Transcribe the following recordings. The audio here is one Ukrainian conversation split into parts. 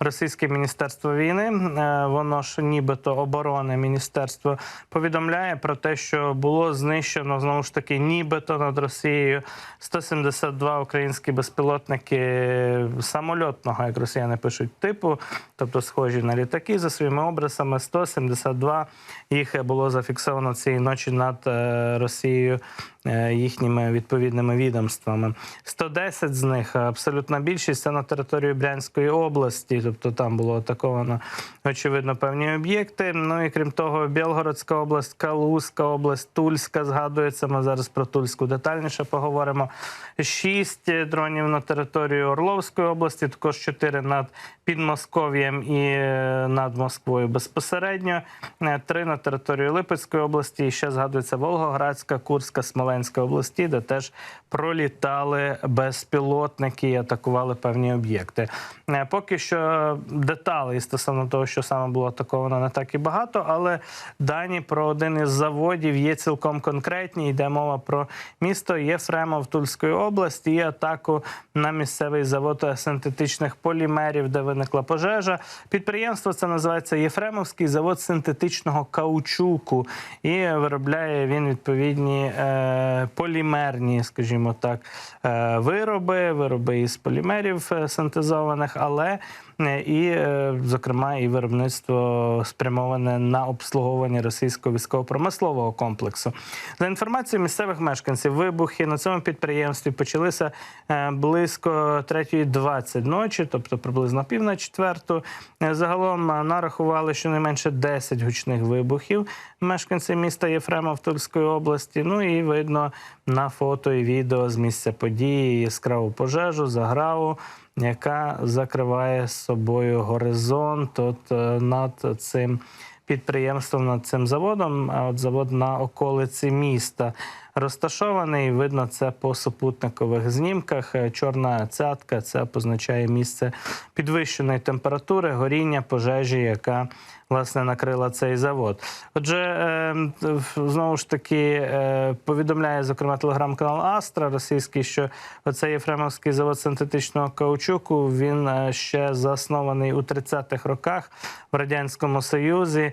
російське міністерство війни. Е, Воно ж нібито оборони міністерство повідомляє про те, що було знищено знову ж таки, нібито над Росією 172 українські безпілотники самольотного, як росіяни пишуть, типу, тобто схожі на літаки за своїми образами. 172 їх було зафіксовано цієї ночі над е, Росією е, їхніми відповідними відомствами. 110 з них абсолютна більшість це на території Брянської області, тобто там було атаковано очевидно певні об'єкти. Ну і крім того, Білгородська область, Калузька область, Тульська згадується. Ми зараз про Тульську детальніше поговоримо. Шість дронів на територію Орловської області, також чотири над Підмосков'ям і е, над Москвою безпосередньо. Е, Три на територію Липецької області. І ще згадується Волгоградська, Курська, Смоленська області, де теж пролітали безпілотники і атакували певні об'єкти. Е, Поки що деталей стосовно того, що саме було атаковано, не так і багато, але дані про один із заводів є цілком конкретні. Йде мова про місто Єфремов Тульської області і атаку на місцевий завод синтетичних полімерів, де виникла пожежа. Підприємство це називається Єфремовський завод синтетичного каучуку, і виробляє він відповідні е, полімерні, скажімо так, е, вироби, вироби із полімерів е, синтезованих, але і, е, зокрема, і виробництво спрямоване на обслуговування російського військово-промислового комплексу. За інформацією місцевих мешканців, вибухи на цьому підприємстві почалися е, близько 3.20 ночі, тобто приблизно пів на четверту. Е, Загалом е, нарахували щонайменше 10 гучних вибухів мешканці міста Єфремов Тульської області. Ну і видно на фото і відео з місця події яскраву пожежу, заграву яка закриває собою горизонт. От, е, над цим підприємством, над цим заводом. А от завод на околиці міста розташований. Видно це по супутникових знімках. Е, Чорна цятка це позначає місце підвищеної температури, горіння пожежі, яка власне накрила цей завод. Отже, е, знову ж таки е, повідомляє зокрема телеграм-канал Астра російський, що оцей Єфремовський завод синтетичного каучуку він е, ще заснований у 30-х роках в радянському Союзі.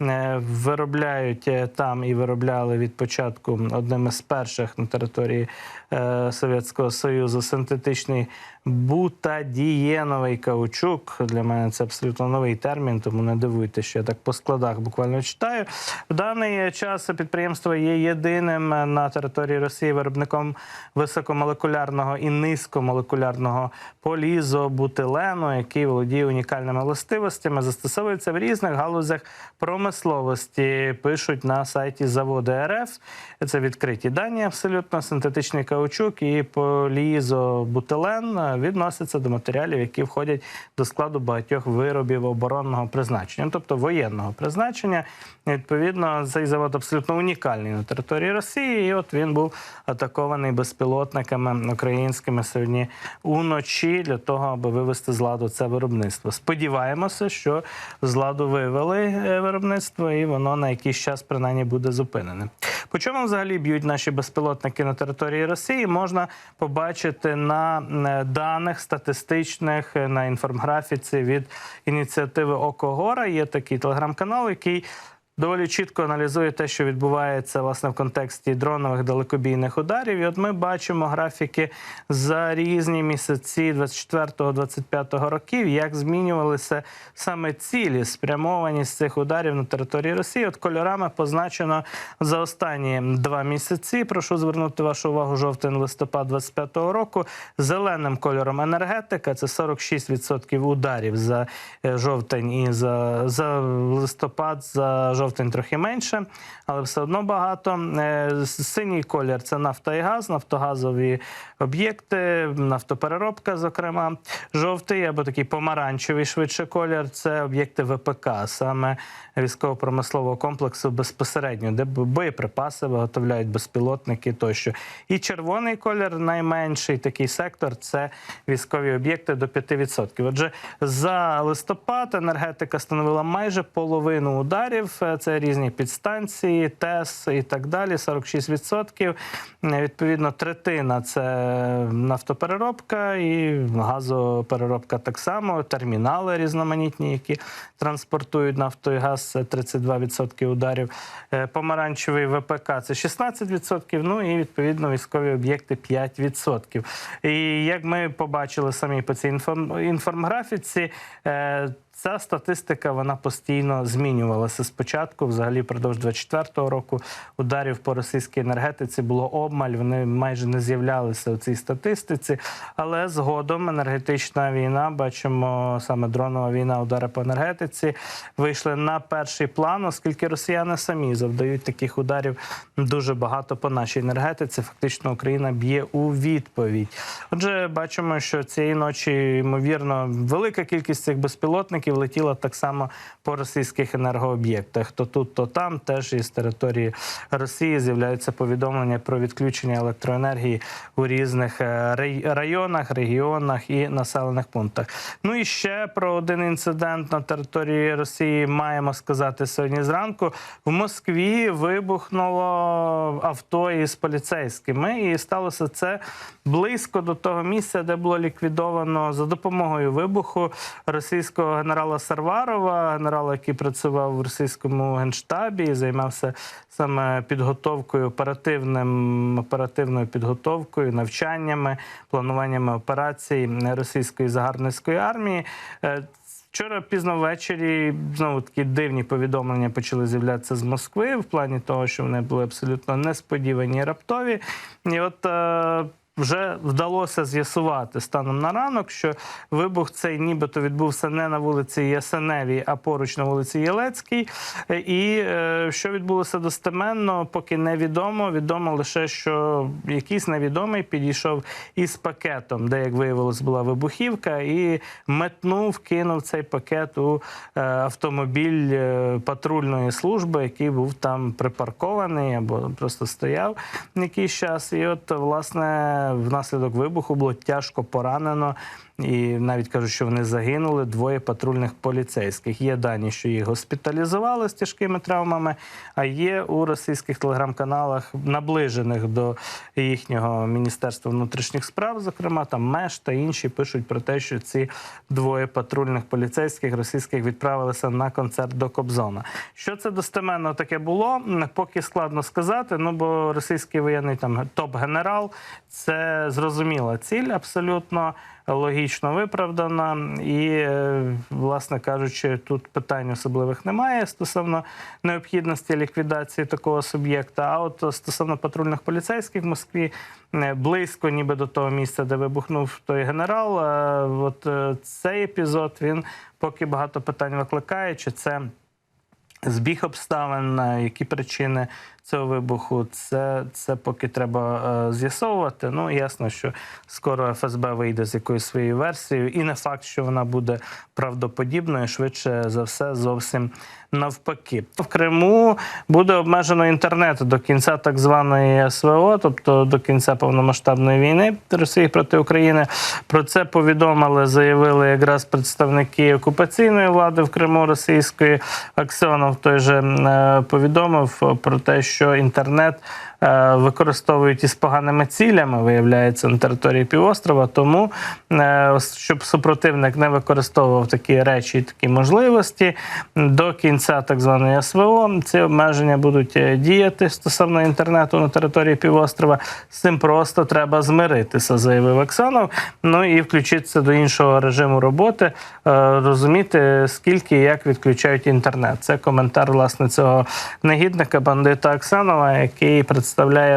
Виробляють е, там і виробляли від початку одним із перших на території е, Совєтського Союзу синтетичний бутадієновий каучук. Для мене це абсолютно новий термін, тому не дивуйте, що я так по складах буквально читаю. В даний час підприємство є єдиним на території Росії виробником високомолекулярного і низькомолекулярного полізобутилену, який володіє унікальними властивостями, застосовується в різних галузях промисловості. Пишуть на сайті заводу РФ. Це відкриті дані, абсолютно синтетичний каучук і полізобутилен відносяться до матеріалів, які входять до складу багатьох виробів оборонного призначення, тобто воєнного призначення. Відповідно, цей завод абсолютно унікальний на території Росії. І от він був атакований безпілотниками українськими сьогодні уночі для того, аби вивести з ладу це виробництво. Сподіваємося, що з ладу вивели е, виробництво, і воно на якийсь час принаймні буде зупинене. По чому взагалі б'ють наші безпілотники на території Росії? Можна побачити на даних статистичних е, на інформграфіці від ініціативи Окогора. Є такий телеграм-канал, який доволі чітко аналізує те, що відбувається власне в контексті дронових далекобійних ударів. І от ми бачимо графіки за різні місяці 24-25 років, як змінювалися саме цілі спрямованість цих ударів на території Росії. От кольорами позначено за останні два місяці. Прошу звернути вашу увагу жовтень листопад 25-го року. Зеленим кольором енергетика це 46% ударів за е, жовтень і за, за листопад, за жовтень трохи менше, але все одно багато. Е, Синій колір це нафта і газ, нафтогазові об'єкти, нафтопереробка, зокрема. Жовтий або такий помаранчевий швидше колір це об'єкти ВПК, саме військово-промислового комплексу безпосередньо, де боєприпаси виготовляють безпілотники тощо. І червоний колір найменший такий сектор це військові об'єкти до 5%. Отже, за листопад енергетика становила майже половину ударів. Це різні підстанції, ТЕС і так далі. 46%. Е, Відповідно, третина це нафтопереробка і газопереробка так само, термінали різноманітні, які транспортують нафту і газ, це 32% ударів. Е, Помаранчевий ВПК це 16%, ну і відповідно військові об'єкти 5%. І як ми побачили самі по цій інформ- інформграфіці, е, Ця статистика вона постійно змінювалася спочатку. Взагалі, впродовж 24-го року ударів по російській енергетиці було обмаль. Вони майже не з'являлися у цій статистиці. Але згодом енергетична війна, бачимо саме дронова війна, удари по енергетиці вийшли на перший план, оскільки росіяни самі завдають таких ударів дуже багато по нашій енергетиці. Фактично, Україна б'є у відповідь. Отже, бачимо, що цієї ночі ймовірно велика кількість цих безпілотників летіла так само по російських енергооб'єктах. То тут, то там теж із території Росії з'являються повідомлення про відключення електроенергії у різних е, районах, регіонах і населених пунктах. Ну і ще про один інцидент на території Росії маємо сказати сьогодні зранку. В Москві вибухнуло авто із поліцейськими, і сталося це близько до того місця, де було ліквідовано за допомогою вибуху російського генерала Сарварова, генерала, який працював в російському генштабі і займався саме підготовкою оперативним оперативною підготовкою, навчаннями, плануваннями операцій російської загарбницької армії. Е, Вчора пізно ввечері знову такі дивні повідомлення почали з'являтися з Москви в плані того, що вони були абсолютно несподівані і раптові. І от е, вже вдалося з'ясувати станом на ранок, що вибух цей нібито відбувся не на вулиці Ясеневій, а поруч на вулиці Єлецькій. І е, що відбулося достеменно, поки невідомо. Відомо лише, що якийсь невідомий підійшов із пакетом, де, як виявилось, була вибухівка, і метнув, кинув цей пакет у е, автомобіль е, патрульної служби, який був там припаркований або просто стояв якийсь час. І от, власне, внаслідок вибуху було тяжко поранено. І навіть кажуть, що вони загинули двоє патрульних поліцейських. Є дані, що їх госпіталізували з тяжкими травмами, а є у російських телеграм-каналах, наближених до їхнього міністерства внутрішніх справ, зокрема там МЕШ та інші пишуть про те, що ці двоє патрульних поліцейських російських відправилися на концерт до Кобзона. Що це достеменно таке було? Поки складно сказати. Ну бо російський воєнний там топ-генерал це зрозуміла ціль абсолютно логічно виправдана, і, е, власне кажучи, тут питань особливих немає стосовно необхідності ліквідації такого суб'єкта. А от стосовно патрульних поліцейських в Москві е, близько, ніби до того місця, де вибухнув той генерал. е, От цей епізод він поки багато питань викликає, чи це. Збіг обставин, які причини цього вибуху, це, це поки треба е, з'ясовувати. Ну, ясно, що скоро ФСБ вийде з якоюсь своєю версією, і не факт, що вона буде правдоподібною, швидше за все, зовсім навпаки. В Криму буде обмежено інтернет до кінця так званої СВО, тобто до кінця повномасштабної війни Росії проти України. Про це повідомили, заявили якраз представники окупаційної влади в Криму російської. Аксьонов той же е, повідомив про те, що інтернет е, використовують із поганими цілями, виявляється, на території півострова. Тому, е, щоб супротивник не використовував такі речі і такі можливості, до кінця так званої СВО ці обмеження будуть е, діяти стосовно інтернету на території півострова. З цим просто треба змиритися, заявив Оксанов. Ну і включитися до іншого режиму роботи, е, розуміти, скільки і як відключають інтернет. Це коментар власне цього негідника бандита Оксанова, який представляє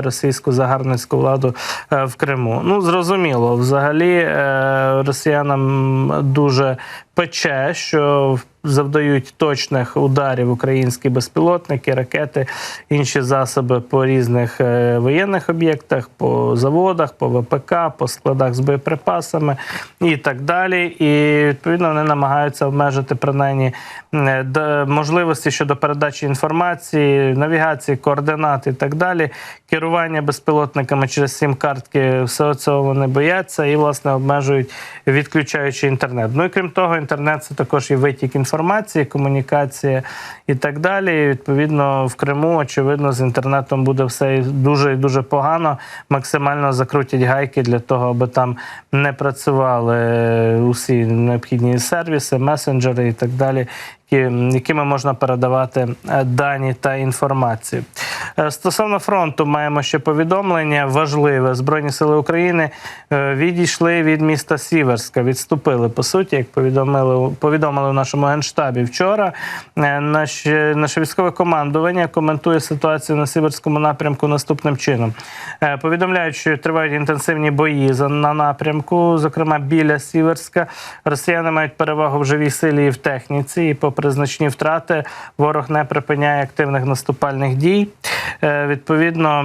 російську загарбницьку владу е, в Криму. Ну зрозуміло, взагалі е, росіянам дуже пече, що завдають точних ударів українські безпілотники, ракети, інші засоби по різних е, воєнних об'єктах, по заводах, по ВПК, по складах з боєприпасами і так далі. І відповідно вони намагаються обмежити принаймні е, можливості щодо передачі інформації, навігації, координат і так далі. Керування безпілотниками через сім-картки, все цього вони бояться і власне обмежують, відключаючи інтернет. Ну і крім того, інтернет це також і витік інформації, комунікація і так далі. І, відповідно, в Криму, очевидно, з інтернетом буде все дуже і дуже погано. Максимально закрутять гайки для того, аби там не працювали усі необхідні сервіси, месенджери і так далі. Якими можна передавати е, дані та інформацію Е, стосовно фронту, маємо ще повідомлення важливе. Збройні сили України е, відійшли від міста Сіверська, відступили по суті, як повідомили повідомили в нашому генштабі вчора. Е, Наше, наше військове командування коментує ситуацію на Сіверському напрямку наступним чином. Е, Повідомляють, що тривають інтенсивні бої на напрямку, зокрема біля Сіверська. Росіяни мають перевагу в живій силі і в техніці. І попри значні втрати, ворог не припиняє активних наступальних дій. Е, Відповідно,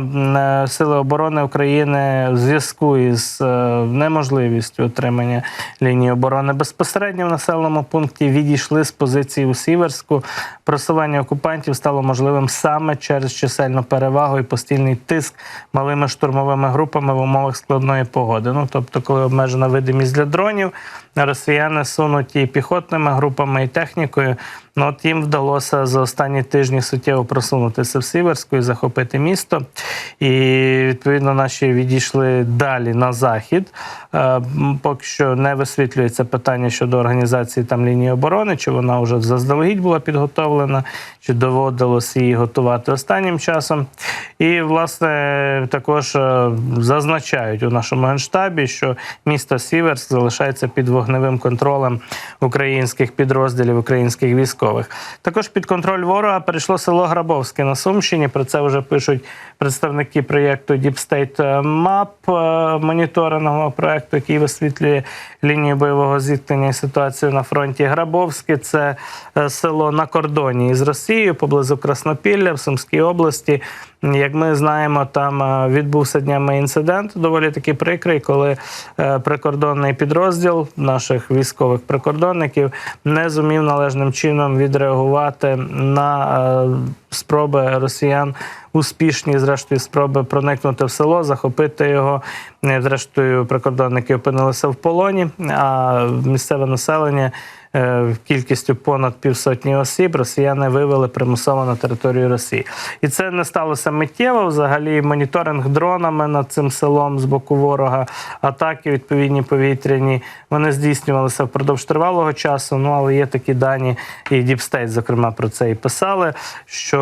е, сили оборони України в зв'язку із е, неможливістю отримання лінії оборони безпосередньо в населеному пункті відійшли з позиції у Сіверську. Просування окупантів стало можливим саме через чисельну перевагу і постійний тиск малими штурмовими групами в умовах складної погоди. Ну тобто, коли обмежена видимість для дронів, росіяни сунуть і піхотними групами, і технікою. Ну от їм вдалося за останні тижні суттєво просунутися в Сіверську і захопити місто. І відповідно наші відійшли далі на захід. Е, Поки що не висвітлюється питання щодо організації там лінії оборони, чи вона вже заздалегідь була підготовлена, чи доводилось її готувати останнім часом. І, власне, також е, зазначають у нашому генштабі, що місто Сіверськ залишається під вогневим контролем українських підрозділів, українських військових. Також під контроль ворога перейшло село Грабовське на Сумщині. Про це вже пишуть представники проєкту Deep State Map, е, моніторингового проєкту, який висвітлює лінію бойового зіткнення і ситуацію на фронті. Грабовське це е, село на кордоні із Росією, поблизу Краснопілля в Сумській області. Як ми знаємо, там е, відбувся днями інцидент доволі таки прикрий, коли е, прикордонний підрозділ наших військових прикордонників не зумів належним чином відреагувати на е, спроби росіян. Успішні, зрештою, спроби проникнути в село, захопити його. Зрештою, прикордонники опинилися в полоні, а місцеве населення кількістю понад півсотні осіб росіяни вивели примусово на територію Росії. І це не сталося миттєво. Взагалі, моніторинг дронами над цим селом з боку ворога, атаки відповідні повітряні. Вони здійснювалися впродовж тривалого часу. Ну але є такі дані, і State, зокрема, про це і писали. Що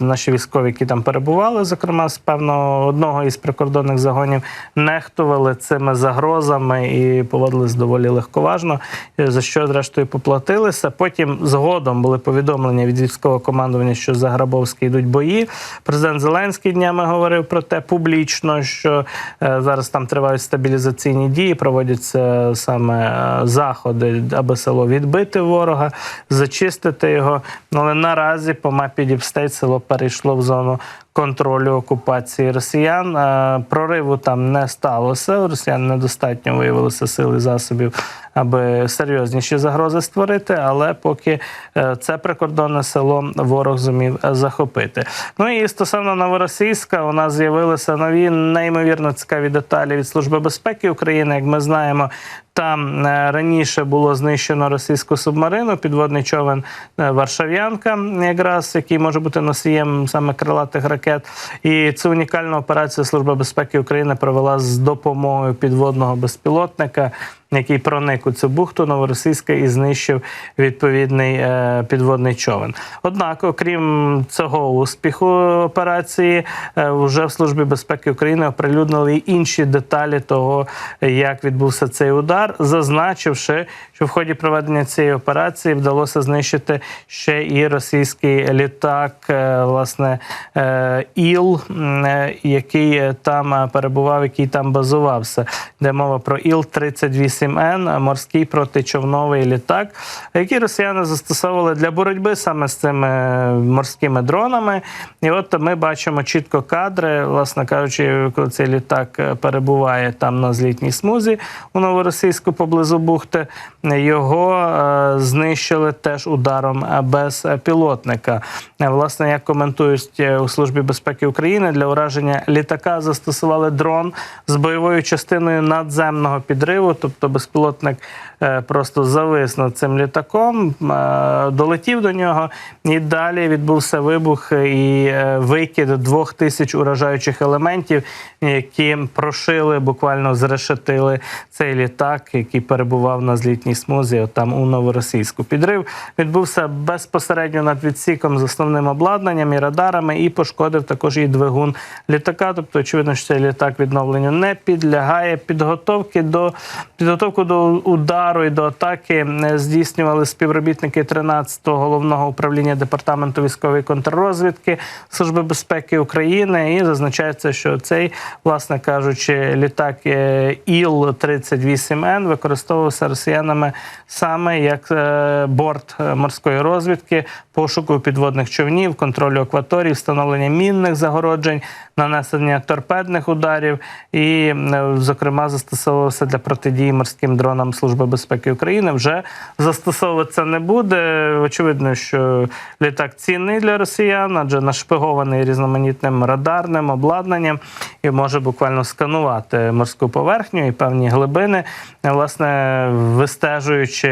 е, наші військові, які там перебували, зокрема з певного одного із прикордонних загонів, нехтували цими загрозами і поводились доволі легковажно, е, за що зрештою поплатилися. Потім згодом були повідомлення від військового командування, що за Грабовський йдуть бої. Президент Зеленський днями говорив про те публічно, що е, зараз там тривають стабілізаційні дії, проводяться саме е, заходи, аби село відбити ворога, зачистити його. Ну, Але наразі по мапі Діпстейт село перейшло в зону контролю окупації росіян. Е, Прориву там не сталося. У росіян недостатньо виявилося сил і засобів, аби серйозніші загрози створити. Але поки е, це прикордонне село ворог зумів е, захопити. Ну і стосовно новоросійська, у нас з'явилися нові неймовірно цікаві деталі від Служби безпеки України. Як ми знаємо, там е, раніше було знищено російську субмарину, підводний човен е, Варшав'янка, якраз який може бути носієм саме крилатих ракет. І цю унікальну операцію Служба безпеки України провела з допомогою підводного безпілотника. Який проник у цю бухту новоросійська і знищив відповідний е, підводний човен. Однак, окрім цього успіху операції, вже в службі безпеки України оприлюднили інші деталі того, як відбувся цей удар, зазначивши, що в ході проведення цієї операції вдалося знищити ще і російський літак, е, власне е, іл, е, який там перебував, який там базувався. Де мова про іл 38 н морський протичовновий літак, який росіяни застосовували для боротьби саме з цими морськими дронами. І от ми бачимо чітко кадри, власне кажучи, коли цей літак перебуває там на злітній смузі у новоросійську. Новоросійську поблизу бухти. Його е, знищили теж ударом е, безпілотника. Е, Власне, як коментують у службі безпеки України для ураження літака, застосували дрон з бойовою частиною надземного підриву, тобто безпілотник просто завис над цим літаком, долетів до нього, і далі відбувся вибух і викид двох тисяч уражаючих елементів, які прошили, буквально зрешетили цей літак, який перебував на злітній смузі, от там у новоросійську. Підрив відбувся безпосередньо над відсіком з основним обладнанням і радарами, і пошкодив також і двигун літака. Тобто, очевидно, що цей літак відновленню не підлягає. Підготовки до підготовку до удару і до атаки е, здійснювали співробітники 13-го головного управління департаменту військової контррозвідки Служби безпеки України. І зазначається, що цей, власне кажучи, літак е, іл 38 н використовувався росіянами саме як е, борт е, морської розвідки, пошуку підводних човнів, контролю акваторії, встановлення мінних загороджень, нанесення торпедних ударів і, е, зокрема, застосовувався для протидії морським дронам Служби безпеки України. Вже застосовуватися не буде. Очевидно, що літак цінний для росіян, адже нашпигований різноманітним радарним обладнанням і може буквально сканувати морську поверхню і певні глибини, власне, вистежуючи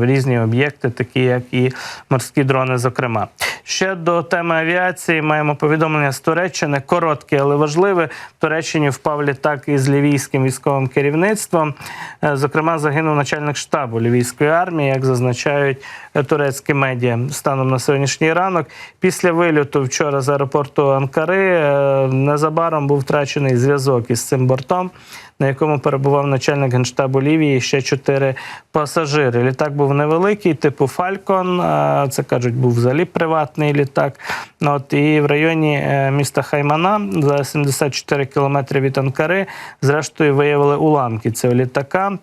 різні об'єкти, такі як і морські дрони, зокрема. Ще до теми авіації маємо повідомлення з Туреччини. Коротке, але важливе. В Туреччині впав літак із лівійським військовим керівництвом. Е, Зокрема, загинув начальник штабу лівійської армії, як зазначають е, турецькі медіа станом на сьогоднішній ранок. Після вильоту вчора з аеропорту Анкари е, незабаром був втрачений зв'язок із цим бортом. На якому перебував начальник генштабу Лівії ще чотири пасажири. Літак був невеликий, типу Фалькон. е, Це кажуть, був взагалі приватний літак. От і в районі е, міста Хаймана за 74 кілометри від Анкари, зрештою виявили уламки цього літака.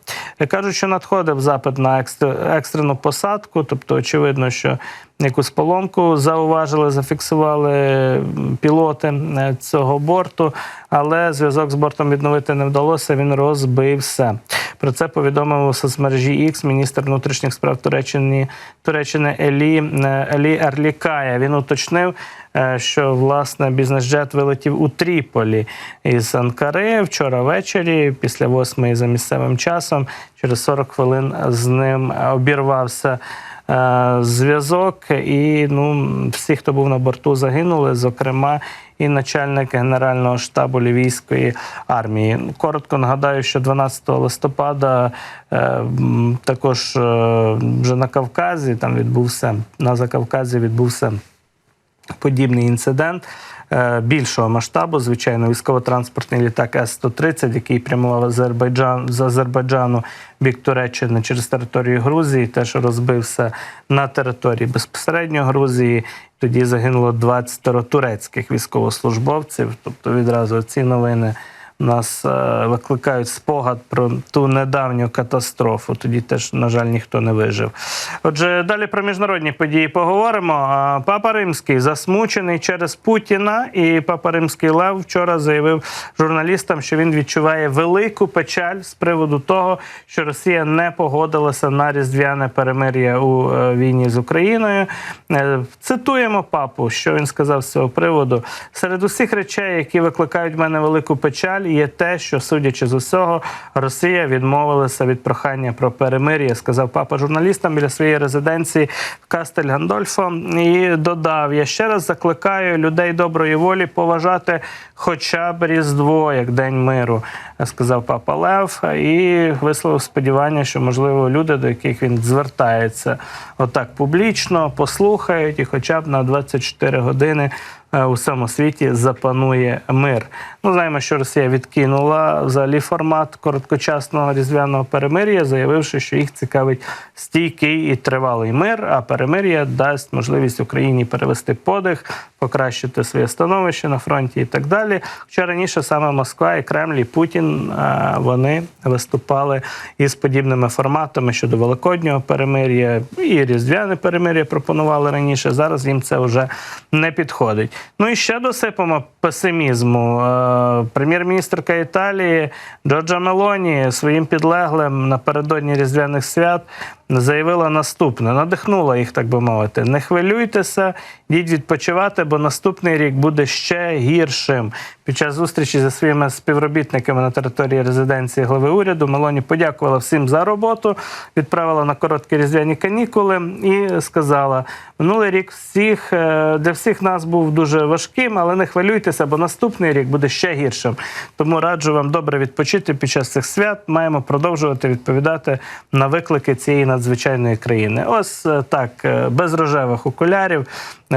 Кажуть, що надходив запит на екстрену посадку, тобто очевидно, що якусь поломку зауважили, зафіксували пілоти е, цього борту, але зв'язок з бортом відновити не вдалося. Він розбився. Про це повідомив у соцмережі X міністр внутрішніх справ Туреччини Туреччини Елі е, Елі Арлікая. Він уточнив, що власне бізнес-джет вилетів у Тріполі із Анкари вчора ввечері, після восьмої за місцевим часом. Через 40 хвилин з ним обірвався. е, Зв'язок і ну всі, хто був на борту, загинули, зокрема і начальник генерального штабу лівійської армії. Коротко нагадаю, що 12 листопада е, також е, вже на Кавказі там відбувся на Закавказі відбувся подібний інцидент е, більшого масштабу. Звичайно, військово-транспортний літак С-130, який прямував Азербайджан з Азербайджану бік Туреччини через територію Грузії, теж розбився на території безпосередньо Грузії. Тоді загинуло 20 турецьких військовослужбовців. Тобто відразу ці новини нас е, викликають спогад про ту недавню катастрофу. Тоді теж, на жаль, ніхто не вижив. Отже, далі про міжнародні події поговоримо. Папа Римський засмучений через Путіна, і Папа Римський Лев вчора заявив журналістам, що він відчуває велику печаль з приводу того, що Росія не погодилася на різдвяне перемир'я у е, війні з Україною. Е, Цитуємо папу, що він сказав з цього приводу. Серед усіх речей, які викликають в мене велику печаль, є те, що, судячи з усього, Росія відмовилася від прохання про перемир'я, сказав папа журналістам біля своєї резиденції в Кастель Гандольфо. І додав: я ще раз закликаю людей доброї волі поважати хоча б Різдво як День миру, сказав папа Лев, і висловив сподівання, що можливо люди, до яких він звертається отак публічно, послухають і, хоча б на 24 години. Е, У всьому світі запанує мир. Ну знаємо, що Росія відкинула взагалі формат короткочасного різдвяного перемир'я, заявивши, що їх цікавить стійкий і тривалий мир. А перемир'я дасть можливість Україні перевести подих, покращити своє становище на фронті і так далі. Хоча раніше саме Москва і Кремль і Путін е, вони виступали із подібними форматами щодо великоднього перемир'я і різдвяне перемир'я пропонували раніше. Зараз їм це вже не підходить. Ну і ще досипемо песимізму. Е, Прем'єр-міністрка Італії Джорджа Мелоні своїм підлеглим напередодні різдвяних свят заявила наступне: надихнула їх, так би мовити. Не хвилюйтеся, йдіть відпочивати, бо наступний рік буде ще гіршим. Під час зустрічі зі своїми співробітниками на території резиденції глави уряду Мелоні подякувала всім за роботу, відправила на короткі різдвяні канікули і сказала: минулий рік всіх е, для всіх нас був дуже важким, але не хвилюйтеся, бо наступний рік буде ще гіршим. Тому раджу вам добре відпочити під час цих свят. Маємо продовжувати відповідати на виклики цієї надзвичайної країни. Ось е, так, е, без рожевих окулярів.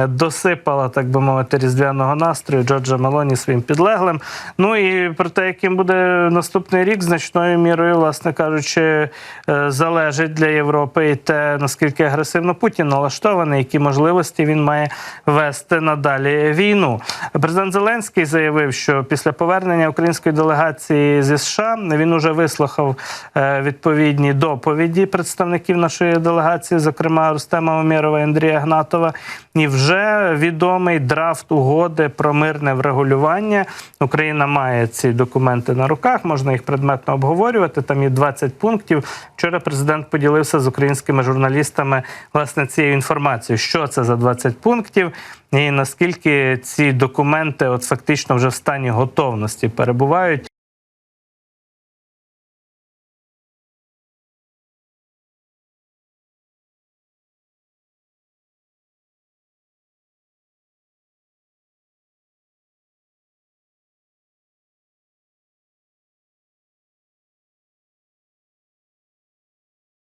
Досипала, так би мовити, різдвяного настрою Джорджа Мелоні своїм підлеглим. Ну і про те, яким буде наступний рік, значною мірою, власне кажучи, е, залежить для Європи і те, наскільки агресивно Путін налаштований, які можливості він має вести надалі війну. Президент Зеленський заявив, що після повернення української делегації зі США він уже вислухав е, відповідні доповіді представників нашої делегації, зокрема Рустема Омєрова і Андрія Гнатова. І вже відомий драфт угоди про мирне врегулювання. Україна має ці документи на руках, можна їх предметно обговорювати. Там є 20 пунктів. Вчора президент поділився з українськими журналістами власне цією інформацією, що це за 20 пунктів, і наскільки ці документи от фактично вже в стані готовності перебувають.